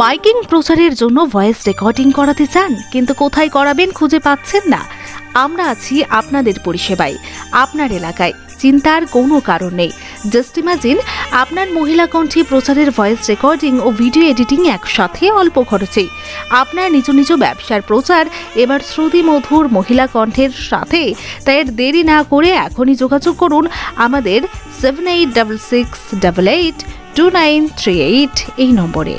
Miking প্রচারের জন্য voice recording করাতে চান, কিন্তু কোথায় করাবেন খুঁজে পাচ্ছেন না। আমরা আছি আপনাদের পরিষেবায়, আপনার এলাকায়, চিন্তার কোনো কারণ নেই। জাস্ট ইমাজিন আপনার মহিলা কণ্ঠে প্রচারের ভয়েস রেকর্ডিং ও ভিডিও এডিটিং একসাথে অল্প খরচে। আপনার নিজ নিজ ব্যবসার প্রচার, এবার শ্রুতি মধুর মহিলা কণ্ঠের সাথে, তাই এর দেরি না করে এখনই যোগাযোগ করুন আমাদের seven eight double six double eight two nine three eight এই নম্বরে।